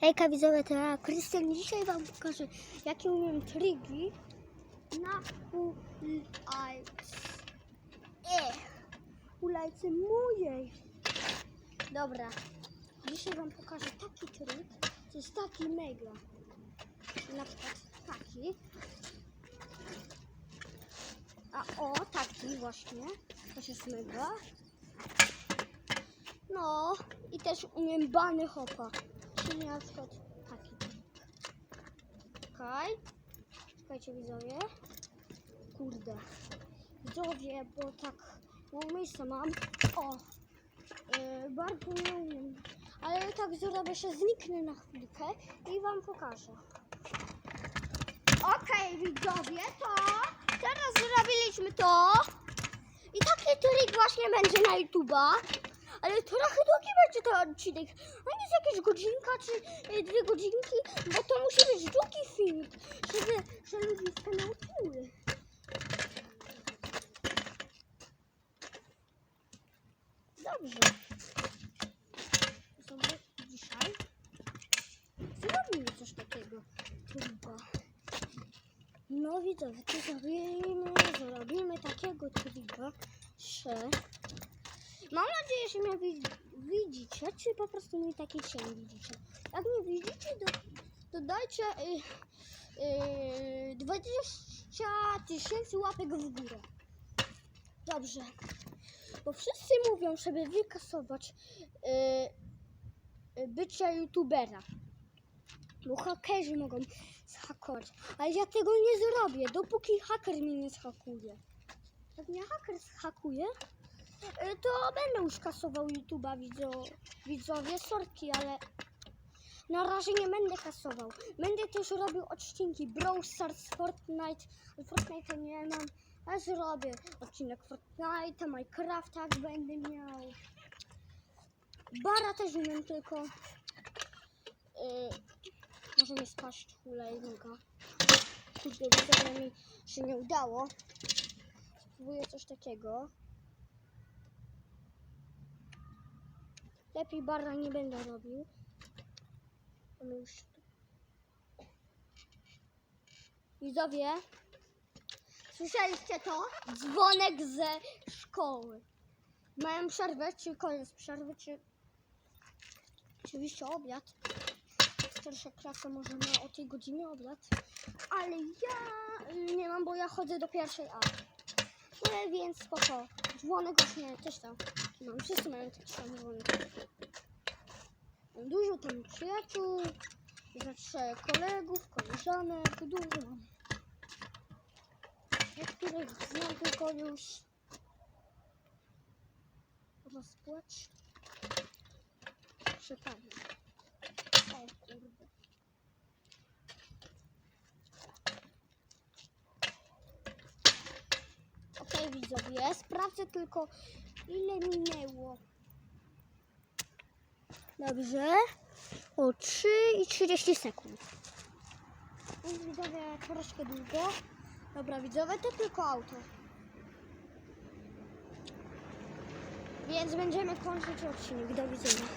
Hejka widzowie, to ja Krystian. Dzisiaj wam pokażę jakie umiem triki na ulajce. Ulajce mojej. Dobra, dzisiaj wam pokażę taki trik, to jest taki mega. Na przykład taki. A o, taki właśnie. Też jest mega. No i też umiem bany hopa. Czyli na przykład taki. Okej. Czekajcie widzowie. Kurde. Widzowie, bo tak mało miejsca mam. O. Yy, bardzo nie umiem. Ale tak zrobię, że zniknę na chwilkę i wam pokażę. Okej, widzowie, to teraz zrobiliśmy to. I taki trik właśnie będzie na YouTube'a. Ale trochę długi będzie ten odcinek. Nie jest jakaś godzinka czy e, dwie godzinki, bo to musi być długi film, żeby, żeby ludzie się nauczyły. Dobrze. Sobie dzisiaj zrobimy coś takiego. Chyba. No widzowie, to zrobimy, zrobimy takiego trika, że... Mam nadzieję, że mnie wi- widzicie, czy po prostu mnie taki cień widzicie. Jak mnie widzicie, to dodajcie y, y, 20 tysięcy łapek w górę. Dobrze. Bo wszyscy mówią, żeby wykasować y, y, bycie youtubera. Bo hakerzy mogą zhakować. Ale ja tego nie zrobię, dopóki haker mnie nie zhakuje. Jak mnie haker zhakuje, y, to będę już kasował YouTube'a widzo, widzowie, sorki, ale na razie nie będę kasował. Będę też robił odcinki Brawl Stars, Fortnite. Fortnite nie mam, a zrobię odcinek Fortnite, Minecrafta jak będę miał. Bara też umiem tylko. Y, może mi spaść hulajnoga. Kurde, widzowie mi się nie udało. Spróbuję coś takiego. Lepiej barra nie będę robił. Widzowie, słyszeliście to? Dzwonek ze szkoły. Mają przerwę, czy koniec przerwy, czy oczywiście obiad. Starsza klasa może ma o tej godzinie obiad, ale ja nie mam, bo ja chodzę do pierwszej A. No, więc spoko. Dzwonek właśnie też tam. Mam, wszyscy mają taki sam dzwonek. Mam dużo tam przyjaciół, za trzech kolegów, koleżanek, dużo. Niektórych znam tylko już rozpłacz. Przepadnie. O kurde. Widzowie, sprawdzę tylko ile minęło. Dobrze. O 3 i 30 sekund. Więc widzowie troszkę długo. Dobra widzowie, to tylko auto. Więc będziemy kończyć odcinek. Do widzenia.